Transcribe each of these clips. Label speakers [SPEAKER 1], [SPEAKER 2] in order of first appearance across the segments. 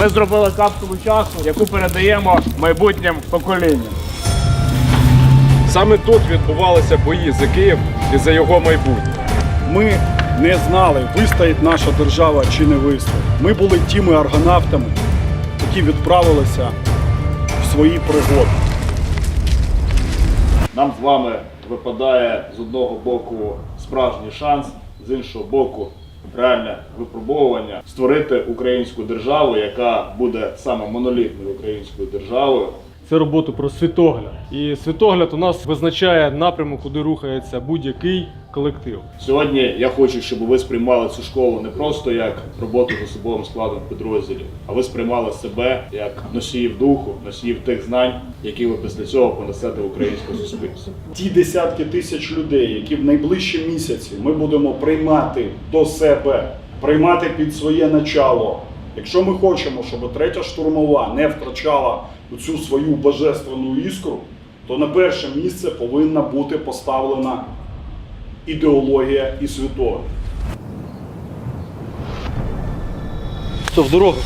[SPEAKER 1] Ми зробили капсулу часу, яку передаємо майбутнім поколінням.
[SPEAKER 2] Саме тут відбувалися бої за Київ і за його майбутнє.
[SPEAKER 3] Ми не знали, вистоїть наша держава чи не вистоїть. Ми були тими аргонавтами, які відправилися в свої пригоди.
[SPEAKER 1] Нам з вами випадає з одного боку справжній шанс, з іншого боку реальне випробовування створити українську державу, яка буде саме монолітною українською державою.
[SPEAKER 4] Це роботу про світогляд. І світогляд у нас визначає напрямок, куди рухається будь-який колектив.
[SPEAKER 1] Сьогодні я хочу, щоб ви сприймали цю школу не просто як роботу з особовим складом підрозділів, а ви сприймали себе як носіїв духу, носіїв тих знань, які ви після цього понесете в українське суспільство.
[SPEAKER 3] Ті десятки тисяч людей, які в найближчі місяці ми будемо приймати до себе, приймати під своє начало. Якщо ми хочемо, щоб третя штурмова не втрачала цю свою божественну іскру, то на перше місце повинна бути поставлена ідеологія і світові.
[SPEAKER 4] Це в дорогу?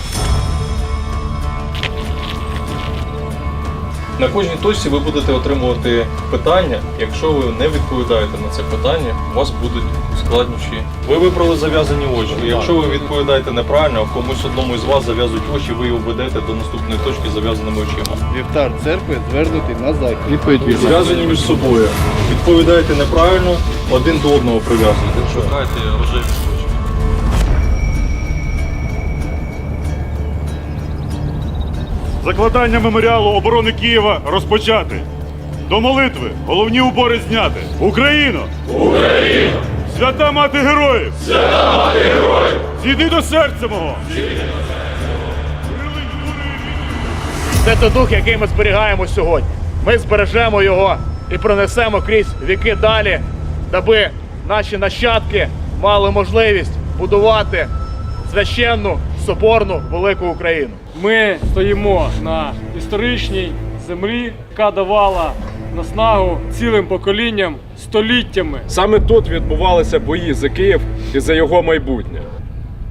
[SPEAKER 5] На кожній точці ви будете отримувати питання. Якщо ви не відповідаєте на це питання, у вас будуть складнощі. Ви вибрали зав'язані очі. Якщо ви відповідаєте неправильно, а комусь одному із вас зав'язують очі, ви його ведете до наступної точки зав'язаними очима.
[SPEAKER 6] Вівтар церкви звернутий на захід. Відповідь
[SPEAKER 5] Зв'язані між собою. Відповідаєте неправильно, один до одного прив'язуєте. Шукайте рожеві
[SPEAKER 7] Закладання меморіалу оборони Києва розпочати. До молитви головні убори зняти. Україно! Україно! Свята мати героїв! Свята мати героїв! Зійди до серця мого!
[SPEAKER 1] Це той дух, який ми зберігаємо сьогодні. Ми збережемо його і пронесемо крізь віки далі, даби наші нащадки мали можливість будувати священну соборну велику Україну.
[SPEAKER 4] Ми стоїмо на історичній землі, яка давала наснагу цілим поколінням століттями.
[SPEAKER 2] Саме тут відбувалися бої за Київ і за його майбутнє.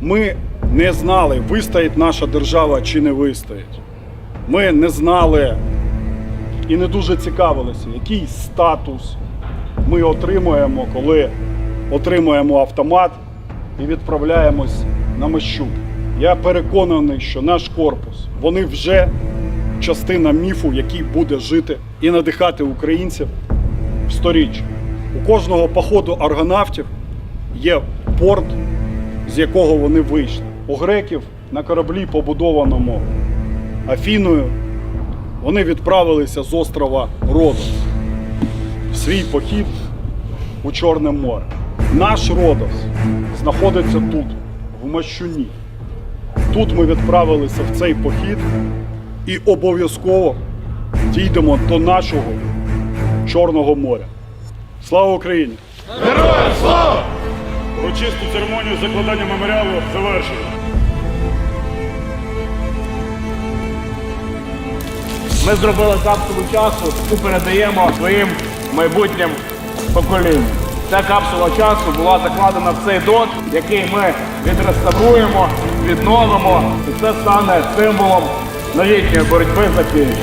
[SPEAKER 3] Ми не знали, вистоїть наша держава чи не вистоїть. Ми не знали і не дуже цікавилися, який статус ми отримуємо, коли отримуємо автомат і відправляємось на Мещук. Я переконаний, що наш корпус вони вже частина міфу, який буде жити і надихати українців в сторіччя. У кожного походу аргонавтів є порт, з якого вони вийшли. У греків на кораблі, побудованому Афіною, вони відправилися з острова Родос в свій похід у Чорне море. Наш Родос знаходиться тут, в Мощуні. Тут ми відправилися в цей похід і обов'язково дійдемо до нашого Чорного моря. Слава Україні! Героям слава!
[SPEAKER 7] Урочисту церемонію закладання меморіалу завершено.
[SPEAKER 1] Ми зробили капсулу часу, яку передаємо своїм майбутнім поколінням. Ця капсула часу була закладена в цей дот, який ми відреставруємо, відновимо, і це стане символом новітньої боротьби за Київ.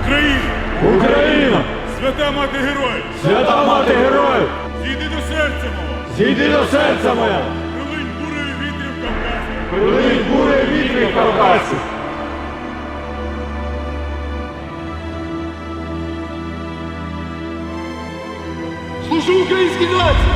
[SPEAKER 7] Україна! Україна! Свята мати героїв!
[SPEAKER 4] Свята мати героїв!
[SPEAKER 7] Зійди до серця мого!
[SPEAKER 4] Зійди до серця моя!
[SPEAKER 7] Прилинь бурею вітрів Кавказів!
[SPEAKER 4] Прилинь буре вітрів Кавказів!
[SPEAKER 6] Служу українській нації!